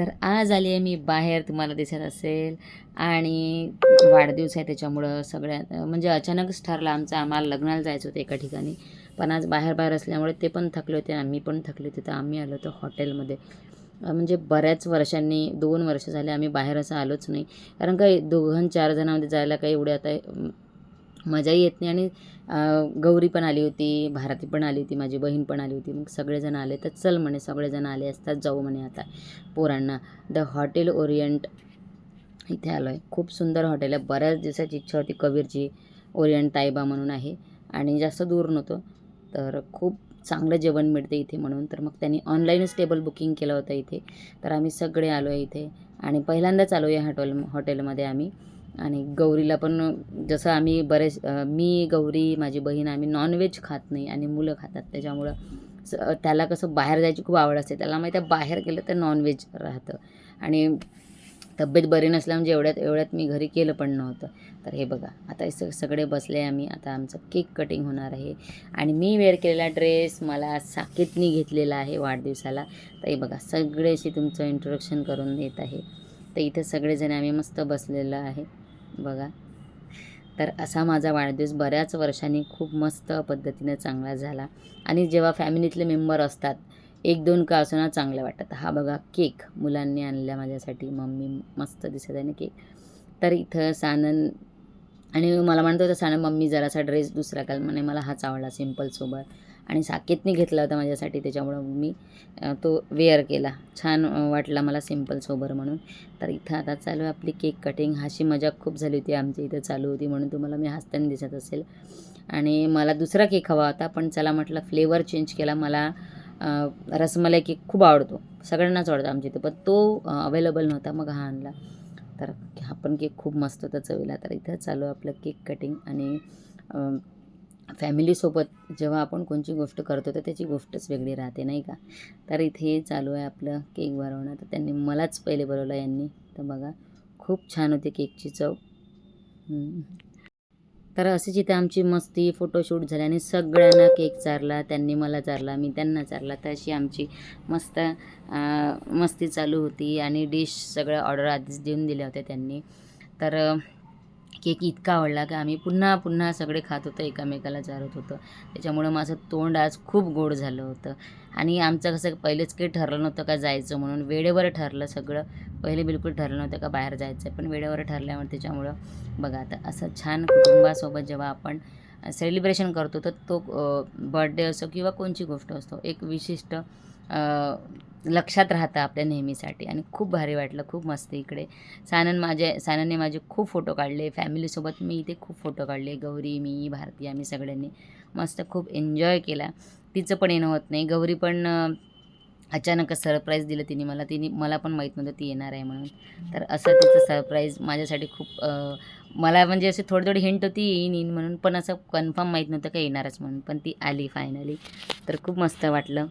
तर आज आली आहे मी बाहेर तुम्हाला दिसत असेल. आणि वाढदिवस आहे त्याच्यामुळं सगळ्यात म्हणजे अचानकच ठरलं आमचं आम्हाला लग्नाला जायचं होतं एका ठिकाणी. पण आज बाहेर बाहेर असल्यामुळे ते पण थकले होते आम्ही पण थकले होते. तर आम्ही आलो होतो हॉटेलमध्ये. म्हणजे बऱ्याच वर्षांनी दोन वर्ष झाले आम्ही बाहेर असं आलोच नाही. कारण काही दोघं चार जणांमध्ये जायला काही एवढे आता मजाही येत नाही. आणि गौरी पण आली होती भारती पण आली होती माझी बहीण पण आली होती. मग सगळेजण आले तर चल म्हणे सगळेजण आले असतात जाऊ म्हणे आता पोरांना. द हॉटेल ओरिएंट इथे आलो आहे खूप सुंदर हॉटेल आहे. बऱ्याच दिवसाची इच्छा होती कबीरची ओरिएंट तायबा म्हणून आहे. आणि जास्त दूर नव्हतं. तर खूप चांगलं जेवण मिळते इथे म्हणून. तर मग त्यांनी ऑनलाईनच टेबल बुकिंग केलं होतं इथे. तर आम्ही सगळे आलो आहे इथे. आणि पहिल्यांदाच आलो आहे हॉटेल हॉटेलमध्ये आम्ही. आणि गौरीला पण जसं आम्ही बरेच मी गौरी माझी बहीण आम्ही नॉनव्हेज खात नाही आणि मुलं खातात. त्याच्यामुळं स त्याला कसं बाहेर जायची खूप आवड असते. त्याला माहिती आहे बाहेर गेलं तर नॉनव्हेज राहतं. आणि तब्येत बरी नसल्या म्हणजे एवढ्यात एवढ्यात मी घरी केलं पण नव्हतं. तर हे बघा आता हे सगळे बसले आम्ही. आता आमचं केक कटिंग होणार आहे. आणि मी वेअर केलेला ड्रेस मला साकेतनी घेतलेला आहे वाढदिवसाला. तर हे बघा सगळेशी तुमचं इंट्रोडक्शन करून देत आहे. तर इथे सगळेजण आम्ही मस्त बसलेलं आहे. बघा. तर असा माझा वाढदिवस बऱ्याच वर्षांनी खूप मस्त पद्धतीने चांगला झाला. आणि जेव्हा फॅमिलीतले मेंबर असतात एक दोन का असं ना चांगलं वाटतं हा बघा केक मुलांनी आणला माझ्यासाठी. मम्मी मस्त दिसत आहे ना केक. तर इथं सानन आणि मला म्हणतो होता सानन मम्मी जरासा ड्रेस दुसरा घाल. म्हणे मला हाच आवडला सिम्पलसोबत आणि साकेतने घेतला होता माझ्यासाठी त्याच्यामुळं मी तो वेअर केला. छान वाटला मला सिंपल सोबर म्हणून. तर इथं आता चालू आहे आपली केक कटिंग हाशी मजा खूप झाली होती आमच्या इथं चालू होती म्हणून तुम्हाला मी हसताना दिसत असेल. आणि मला दुसरा केक हवा होता पण चला म्हटलं फ्लेवर चेंज केला. मला रसमलाई केक खूप आवडतो. सगळ्यांनाच आवडतो आमच्या इथं पण तो अवेलेबल नव्हता मग हा आणला. तर हा पण केक खूप मस्त होता चवीला. तर इथं चालू आहे आपलं केक कटिंग आणि फॅमिलीसोबत जेव्हा आपण कोणची गोष्ट करतो तर त्याची गोष्टच वेगळी राहते नाही का? तर इथे चालू आहे आपलं केक बनवणं. तर त्यांनी मलाच पहिले बनवलं यांनी. तर बघा खूप छान होती केकची चव. तर अशीच इथे आमची मस्ती फोटोशूट झाली आणि सगळ्यांना केक चारला त्यांनी मला चारला मी त्यांना चारला. तर अशी आमची मस्त मस्ती चालू होती आणि डिश सगळं ऑर्डर आधीच देऊन दिल्या होत्या त्यांनी. तर केक इतका आवडला की आम्ही पुन्हा पुन्हा सगळे खात होतो एकामेकाला चारत होतं. त्याच्यामुळं माझं तोंड आज खूप गोड झालं होतं. आणि आमचं कसं पहिलेच काही ठरलं नव्हतं का जायचं म्हणून. वेळेवर ठरलं सगळं. पहिले बिलकुल ठरलं नव्हतं का बाहेर जायचं आहे. पण वेळेवर ठरल्यामुळे त्याच्यामुळं बघा आता असं छान कुटुंबासोबत जेव्हा आपण सेलिब्रेशन करतो तर तो बर्थडे असो किंवा कोणची गोष्ट असतो एक विशिष्ट लक्षात राहतं आपल्या नेहमीसाठी. आणि खूप भारी वाटलं खूप मस्त इकडे. सानन माझे साननने माझे खूप फोटो काढले. फॅमिलीसोबत मी इथे खूप फोटो काढले. गौरी मी भारती आम्ही सगळ्यांनी मस्त खूप एन्जॉय केला. तिचं पण येणं होत नाही. गौरी पण अचानकच सरप्राईज दिलं तिने मला. तिने मला पण माहीत नव्हतं ती येणार आहे म्हणून. तर असं तिचं सरप्राईज माझ्यासाठी खूप मला म्हणजे असे थोडी थोडी हिंट होती येईन येईन म्हणून. पण असं कन्फर्म माहीत नव्हतं का येणारच म्हणून. पण ती आली फायनली तर खूप मस्त वाटलं.